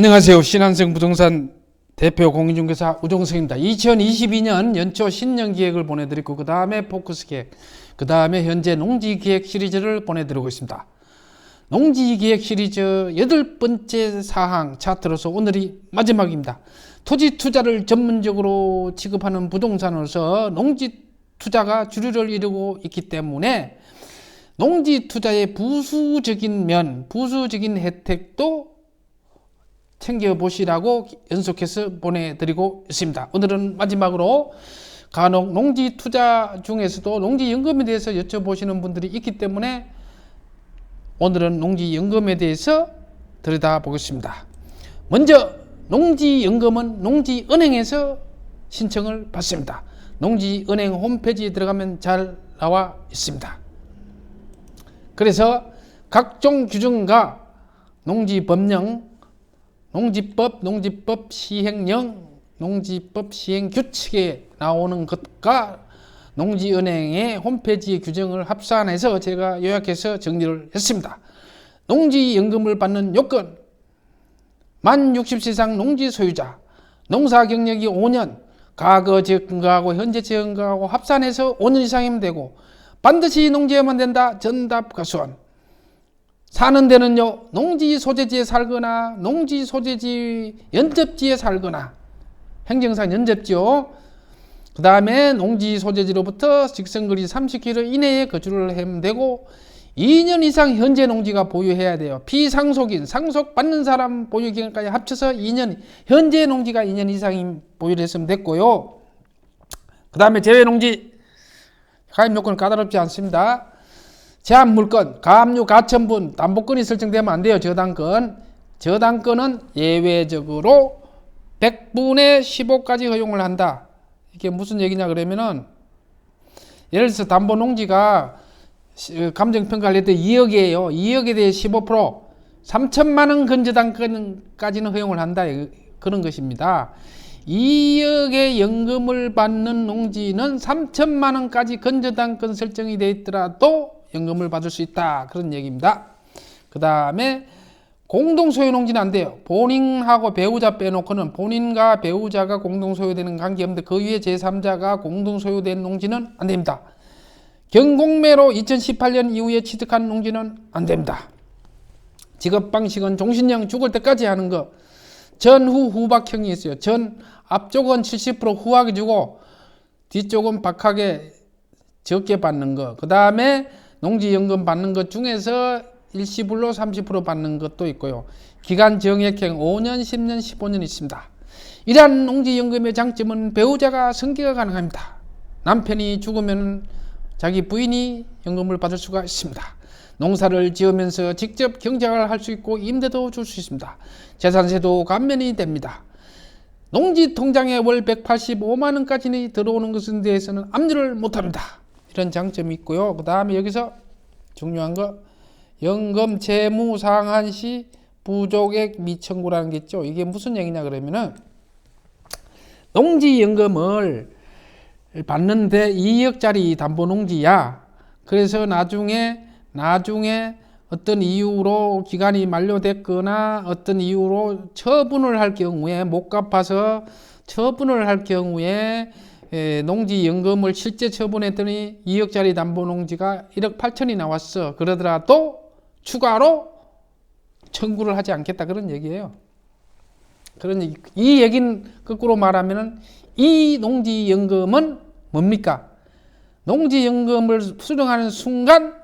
안녕하세요. 신한생 부동산 대표 공인중개사 우종석입니다. 2022년 연초 신년 기획을 보내드리고 그 다음에 포커스 기획, 그 다음에 현재 농지 기획 시리즈를 보내드리고 있습니다. 농지 기획 시리즈 여덟 번째 사항 차트로서 오늘이 마지막입니다. 토지 투자를 전문적으로 취급하는 부동산으로서 농지 투자가 주류를 이루고 있기 때문에 농지 투자의 부수적인 면, 부수적인 혜택도 챙겨보시라고 연속해서 보내드리고 있습니다. 오늘은 마지막으로 간혹 농지 투자 중에서도 농지 연금에 대해서 여쭤보시는 분들이 있기 때문에 오늘은 농지 연금에 대해서 들여다보겠습니다. 먼저 농지 연금은 농지 은행에서 신청을 받습니다. 농지 은행 홈페이지에 들어가면 잘 나와 있습니다. 그래서 각종 규정과 농지 법령 농지법, 농지법 시행령, 농지법 시행 규칙에 나오는 것과 농지은행의 홈페이지 규정을 합산해서 제가 요약해서 정리를 했습니다. 농지연금을 받는 요건, 만 60세 이상 농지 소유자, 농사 경력이 5년, 과거 지역근거하고 현재 지역근거하고 합산해서 5년 이상이면 되고 반드시 농지에만 된다. 전답 가수원. 사는 데는요 농지 소재지에 살거나 농지 소재지 연접지에 살거나 행정상 연접지요. 그 다음에 농지 소재지로부터 직선거리 30km 이내에 거주를 하면 되고 2년 이상 현재 농지가 보유해야 돼요. 비상속인, 상속 받는 사람 보유 기간까지 합쳐서 2년, 현재 농지가 2년 이상 보유를 했으면 됐고요. 그 다음에 제외 농지 가입 요건 까다롭지 않습니다. 제한 물건, 가압류, 가천분, 담보권이 설정되면 안 돼요. 저당권. 저당권은 예외적으로 100분의 15까지 허용을 한다. 이게 무슨 얘기냐 그러면은 예를 들어서 담보 농지가 감정평가를 했을 때 2억이에요. 2억에 대해 15% 3천만 원 건저당권까지는 허용을 한다. 그런 것입니다. 2억의 연금을 받는 농지는 3천만 원까지 건저당권 설정이 되어 있더라도 연금을 받을 수 있다. 그런 얘기입니다. 그 다음에 공동 소유 농지는 안 돼요. 본인하고 배우자 빼놓고는 본인과 배우자가 공동 소유되는 관계 없는데 그 위에 제3자가 공동 소유된 농지는 안 됩니다. 경공매로 2018년 이후에 취득한 농지는 안 됩니다. 직업 방식은 종신형 죽을 때까지 하는 거. 전후 후박형이 있어요. 전 앞쪽은 70% 후하게 주고 뒤쪽은 박하게 적게 받는 거. 그 다음에 농지연금 받는 것 중에서 일시불로 30% 받는 것도 있고요. 기간 정액형 5년, 10년, 15년 있습니다. 이러한 농지연금의 장점은 배우자가 승계가 가능합니다. 남편이 죽으면 자기 부인이 연금을 받을 수가 있습니다. 농사를 지으면서 직접 경작을 할 수 있고 임대도 줄 수 있습니다. 재산세도 감면이 됩니다. 농지 통장에 월 185만 원까지 들어오는 것에 대해서는 압류를 못합니다. 이런 장점이 있고요. 그 다음에 여기서 중요한 거 연금 채무 상한 시 부족액 미청구라는 게 있죠. 이게 무슨 얘기냐 그러면은 농지 연금을 받는데 2억짜리 담보 농지야. 그래서 나중에 나중에 어떤 이유로 기간이 만료됐거나 어떤 이유로 처분을 할 경우에 못 갚아서 처분을 할 경우에 에, 농지 연금을 실제 처분했더니 2억짜리 담보 농지가 1억 8천이 나왔어. 그러더라도 추가로 청구를 하지 않겠다 그런 얘기예요. 그런 얘기. 이 얘기는 거꾸로 말하면은 이 농지 연금은 뭡니까? 농지 연금을 수령하는 순간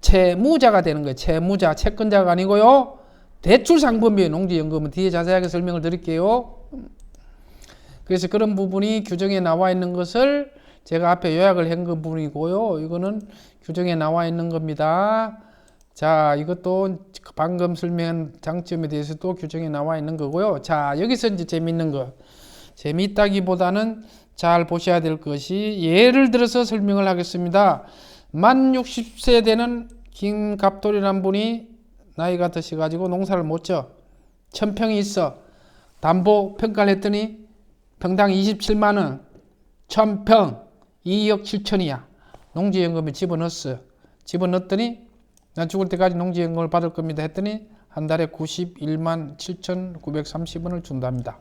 채무자가 되는 거예요. 채무자, 채권자가 아니고요. 대출 상품이에요. 농지 연금은 뒤에 자세하게 설명을 드릴게요. 그래서 그런 부분이 규정에 나와 있는 것을 제가 앞에 요약을 한 그 부분이고요. 이거는 규정에 나와 있는 겁니다. 자, 이것도 방금 설명한 장점에 대해서도 규정에 나와 있는 거고요. 자, 여기서 이제 재밌는 거. 재밌다기보다는 잘 보셔야 될 것이 예를 들어서 설명을 하겠습니다. 만 60세 되는 김갑돌이라는 분이 나이가 드셔가지고 농사를 못 져. 천평이 있어. 담보 평가를 했더니 평당 27만원, 천평 2억 7천이야. 농지연금에 집어넣었어. 집어넣었더니 나 죽을 때까지 농지연금을 받을 겁니다 했더니 한 달에 91만 7,930원을 준답니다.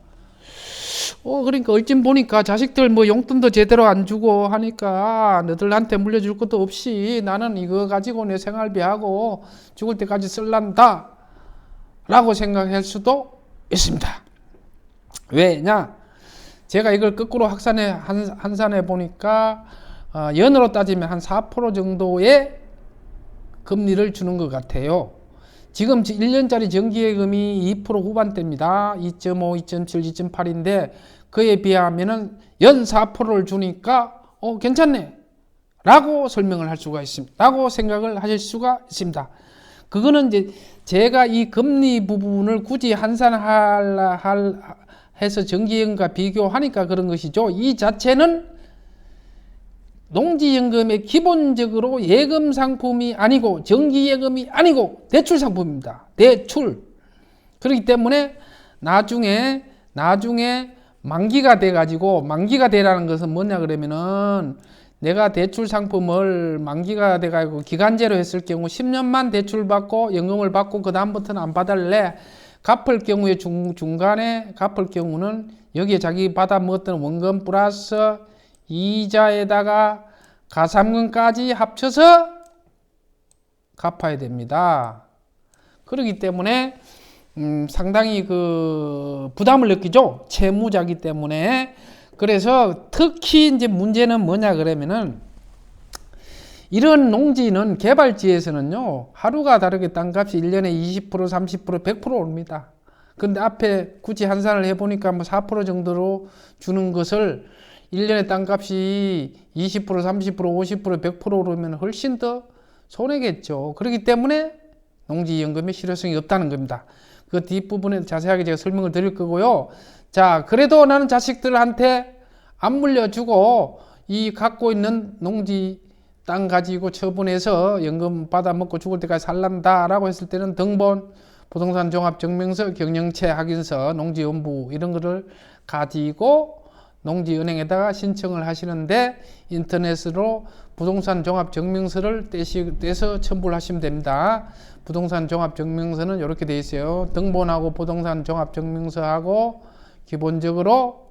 어 그러니까 얼진 보니까 자식들 뭐 용돈도 제대로 안 주고 하니까 너들한테 물려줄 것도 없이 나는 이거 가지고 내 생활비하고 죽을 때까지 쓸란다 라고 생각할 수도 있습니다. 왜냐? 제가 이걸 거꾸로 확산해 한, 한산해 보니까 어, 연으로 따지면 한 4% 정도의 금리를 주는 것 같아요. 지금 1년짜리 정기예금이 2% 후반대입니다. 2.5, 2.7, 2.8인데 그에 비하면은 연 4%를 주니까 어 괜찮네. 라고 설명을 할 수가 있습니다. 라고 생각을 하실 수가 있습니다. 그거는 이제 제가 이 금리 부분을 굳이 한산할 할 해서 정기예금과 비교하니까 그런 것이죠. 이 자체는 농지연금의 기본적으로 예금 상품이 아니고 정기예금이 아니고 대출 상품입니다. 대출. 그렇기 때문에 나중에 나중에 만기가 돼 가지고 만기가 되라는 것은 뭐냐 그러면은 내가 대출 상품을 만기가 돼 가지고 기간제로 했을 경우 10년만 대출 받고 연금을 받고 그 다음부터는 안 받을래. 갚을 경우에 중, 중간에 갚을 경우는 여기에 자기 받아 먹었던 원금 플러스 이자에다가 가삼금까지 합쳐서 갚아야 됩니다. 그렇기 때문에 음, 상당히 그 부담을 느끼죠. 채무자기 때문에. 그래서 특히 이제 문제는 뭐냐 그러면은 이런 농지는 개발지에서는요, 하루가 다르게 땅값이 1년에 20%, 30%, 100% 오릅니다. 근데 앞에 굳이 한산을 해보니까 뭐 4% 정도로 주는 것을 1년에 땅값이 20%, 30%, 50%, 100% 오르면 훨씬 더 손해겠죠. 그렇기 때문에 농지연금의 실효성이 없다는 겁니다. 그 뒷부분에 자세하게 제가 설명을 드릴 거고요. 자, 그래도 나는 자식들한테 안 물려주고 이 갖고 있는 농지 땅 가지고 처분해서 연금 받아 먹고 죽을 때까지 살란다라고 했을 때는 등본, 부동산 종합 증명서, 경영체 확인서, 농지 연부 이런 거를 가지고 농지은행에다가 신청을 하시는데 인터넷으로 부동산 종합 증명서를 떼시, 떼서 첨부를 하시면 됩니다. 부동산 종합 증명서는 이렇게 돼 있어요. 등본하고 부동산 종합 증명서하고 기본적으로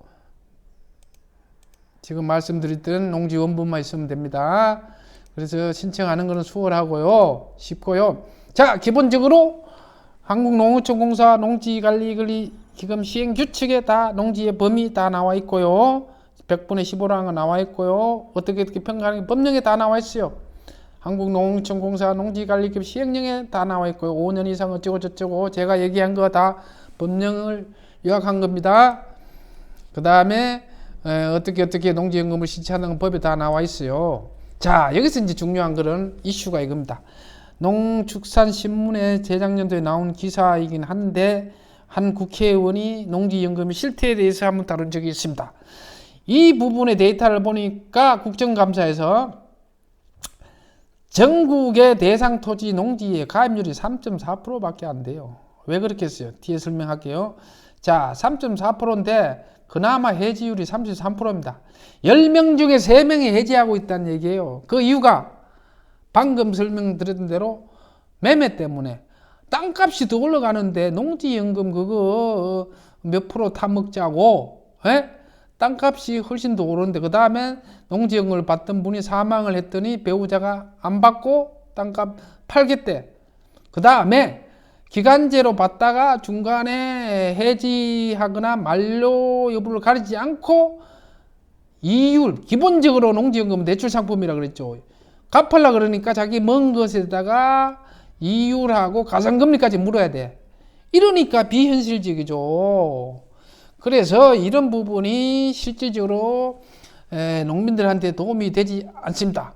지금 말씀드렸던 농지 원본만 있으면 됩니다. 그래서 신청하는 것은 수월하고요. 쉽고요. 자, 기본적으로 한국농어촌공사 농지관리관리 기금 시행 규칙에 다 농지의 범위 다 나와 있고요. 100분의 15라는 거 나와 있고요. 어떻게 어떻게 평가하는 법령에 다 나와 있어요. 한국농어촌공사 농지관리기금 시행령에 다 나와 있고요. 5년 이상 어쩌고 저쩌고 제가 얘기한 거 다 법령을 요약한 겁니다. 그 다음에 어떻게 어떻게 농지연금을 신청하는 법에 다 나와 있어요. 자 여기서 이제 중요한 거는 이슈가 이겁니다. 농축산신문에 재작년도에 나온 기사이긴 한데 한 국회의원이 농지연금의 실태에 대해서 한번 다룬 적이 있습니다. 이 부분의 데이터를 보니까 국정감사에서 전국의 대상 토지 농지의 가입률이 3.4%밖에 안 돼요. 왜 그렇겠어요? 뒤에 설명할게요. 자, 3.4%인데 그나마 해지율이 33%입니다. 10명 중에 3명이 해지하고 있다는 얘기예요. 그 이유가 방금 설명드린 대로 매매 때문에 땅값이 더 올라가는데 농지연금 그거 몇 프로 타먹자고 에? 땅값이 훨씬 더 오르는데 그 다음에 농지연금을 받던 분이 사망을 했더니 배우자가 안 받고 땅값 팔겠대. 그 다음에 기간제로 받다가 중간에 해지하거나 만료 여부를 가리지 않고 이율 기본적으로 농지연금 대출 상품이라 그랬죠. 갚으려 그러니까 자기 먼 것에다가 이율하고 가상금리까지 물어야 돼. 이러니까 비현실적이죠. 그래서 이런 부분이 실질적으로 농민들한테 도움이 되지 않습니다.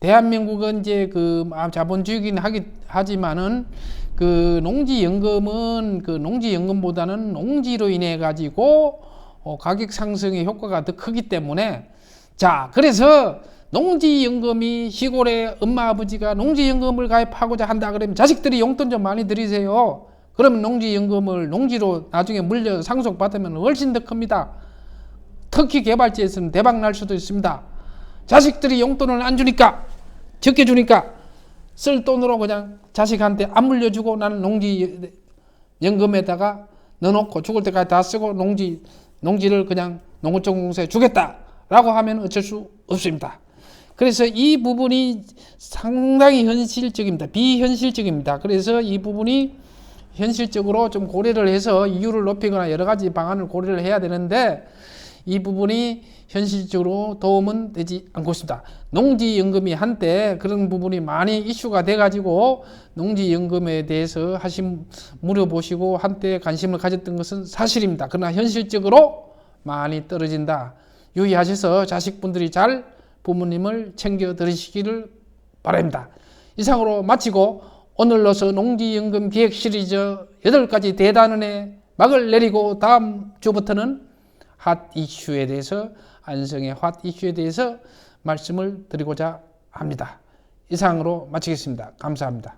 대한민국은 이제 그 자본주의긴 하기 하지만은 그 농지연금은 그 농지연금보다는 농지로 인해 가지고 어 가격 상승의 효과가 더 크기 때문에 자 그래서 농지연금이 시골에 엄마 아버지가 농지연금을 가입하고자 한다 그러면 자식들이 용돈 좀 많이 드리세요. 그러면 농지연금을 농지로 나중에 물려 상속받으면 훨씬 더 큽니다. 특히 개발지에서는 대박 날 수도 있습니다. 자식들이 용돈을 안 주니까 적게 주니까 쓸 돈으로 그냥 자식한테 안 물려주고 나는 농지 연금에다가 넣어놓고 죽을 때까지 다 쓰고 농지 농지를 그냥 농어촌 공사에 주겠다라고 하면 어쩔 수 없습니다. 그래서 이 부분이 상당히 현실적입니다. 비현실적입니다. 그래서 이 부분이 현실적으로 좀 고려를 해서 이율을 높이거나 여러 가지 방안을 고려를 해야 되는데 이 부분이 현실적으로 도움은 되지 않고 있습니다. 농지연금이 한때 그런 부분이 많이 이슈가 돼가지고 농지연금에 대해서 하신 물어보시고 한때 관심을 가졌던 것은 사실입니다. 그러나 현실적으로 많이 떨어진다. 유의하셔서 자식분들이 잘 부모님을 챙겨 들으시기를 바랍니다. 이상으로 마치고 오늘로서 농지연금 기획 시리즈 8가지 대단원의 막을 내리고 다음 주부터는 핫 이슈에 대해서 안성의 핫 이슈에 대해서 말씀을 드리고자 합니다. 이상으로 마치겠습니다. 감사합니다.